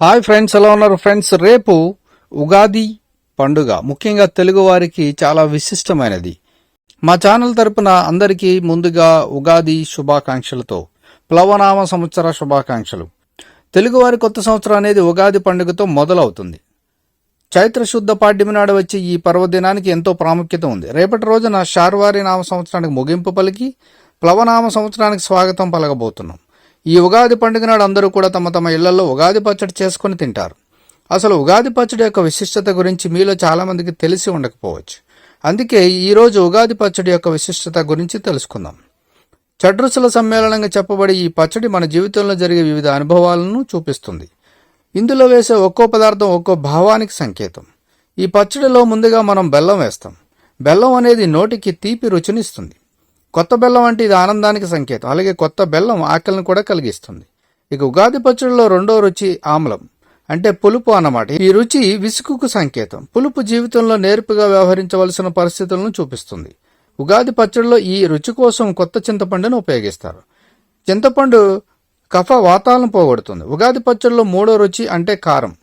Hi friends ఎలా ఉన్నారు friends రేపు ఉగాది పండుగ ముఖ్యంగా తెలుగు వారికి చాలా విశిష్టమైనది. మా ఛానల్ తరపున అందరికీ ముందుగా ఉగాది శుభాకాంక్షలతో ప్లవనామ సంవత్సర శుభాకాంక్షలు. తెలుగువారి కొత్త సంవత్సరం అనేది ఉగాది పండుగతో మొదలవుతుంది. చైత్ర శుద్ధ పాడ్యమి నాడు వచ్చే ఈ పర్వదినానికి ఎంతో ప్రాముఖ్యత ఉంది. రేపటి రోజున శార్వారి నామ సంవత్సరానికి ముగింపు పలికి ప్లవనామ సంవత్సరానికి స్వాగతం పలకబోతున్నాం. ఈ ఉగాది పండుగ నాడు అందరూ కూడా తమ తమ ఇళ్ళలో ఉగాది పచ్చడి చేసుకుని తింటారు. అసలు ఉగాది పచ్చడి యొక్క విశిష్టత గురించి మీలో చాలా మందికి తెలిసి ఉండకపోవచ్చు. అందుకే ఈరోజు ఉగాది పచ్చడి యొక్క విశిష్టత గురించి తెలుసుకుందాం. షడ్రుచుల సమ్మేళనంగా చెప్పబడి ఈ పచ్చడి మన జీవితంలో జరిగే వివిధ అనుభవాలను చూపిస్తుంది. ఇందులో వేసే ఒక్కో పదార్థం ఒక్కో భావానికి సంకేతం. ఈ పచ్చడిలో ముందుగా మనం బెల్లం వేస్తాం. బెల్లం అనేది నోటికి తీపి రుచినిస్తుంది. కొత్త బెల్లం అంటే ఇది ఆనందానికి సంకేతం. అలాగే కొత్త బెల్లం ఆకలిని కూడా కలిగిస్తుంది. ఇక ఉగాది పచ్చడిలో రెండో రుచి ఆమ్లం అంటే పులుపు అన్నమాట. ఈ రుచి విసుగుకు సంకేతం. పులుపు జీవితంలో నేర్పుగా వ్యవహరించవలసిన పరిస్థితులను చూపిస్తుంది. ఉగాది పచ్చడిలో ఈ రుచి కోసం కొత్త చింతపండును ఉపయోగిస్తారు. చింతపండు కఫ వాతాలను పోగొడుతుంది. ఉగాది పచ్చడిలో మూడో రుచి అంటే కారం.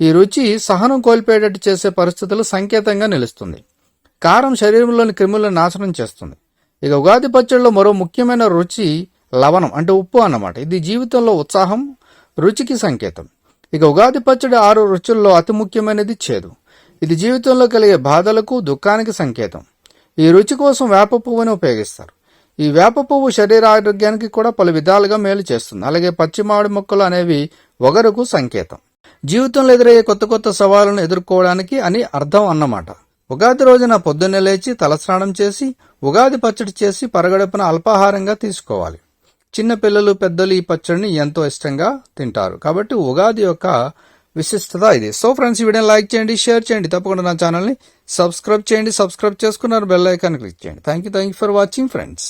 ఈ రుచి సహనం కోల్పోయేటట్టు చేసే పరిస్థితులు సంకేతంగా నిలుస్తుంది. కారం శరీరంలోని క్రిములను నాశనం చేస్తుంది. ఇక ఉగాది పచ్చడిలో మరో ముఖ్యమైన రుచి లవణం అంటే ఉప్పు అన్నమాట. ఇది జీవితంలో ఉత్సాహం రుచికి సంకేతం. ఇక ఉగాది పచ్చడి ఆరు రుచుల్లో అతి ముఖ్యమైనది చేదు. ఇది జీవితంలో కలిగే బాధలకు దుఃఖానికి సంకేతం. ఈ రుచి కోసం వేప పువ్వుని ఉపయోగిస్తారు. ఈ వేప పువ్వు శరీర ఆరోగ్యానికి కూడా పలు విధాలుగా మేలు చేస్తుంది. అలాగే పచ్చి మామిడి మొక్కలు అనేవి ఒగరుకు సంకేతం. జీవితంలో ఎదురయ్యే కొత్త కొత్త సవాళ్ళను ఎదుర్కోవడానికి అని అర్థం అన్నమాట. ఉగాది రోజున పొద్దున్నే లేచి తలస్నానం చేసి ఉగాది పచ్చడి చేసి పరగడుపున అల్పాహారంగా తీసుకోవాలి. చిన్నపిల్లలు పెద్దలు ఈ పచ్చడిని ఎంతో ఇష్టంగా తింటారు. కాబట్టి ఉగాది యొక్క విశిష్టత ఇది. సో ఫ్రెండ్స్ ఈ వీడియోని లైక్ చేయండి షేర్ చేయండి. తప్పకుండా నా ఛానల్ని సబ్స్క్రైబ్ చేయండి. సబ్స్క్రైబ్ చేసుకున్నారు బెల్ ఐకాన్ క్లిక్ చేయండి. Thank you thank you for watching friends.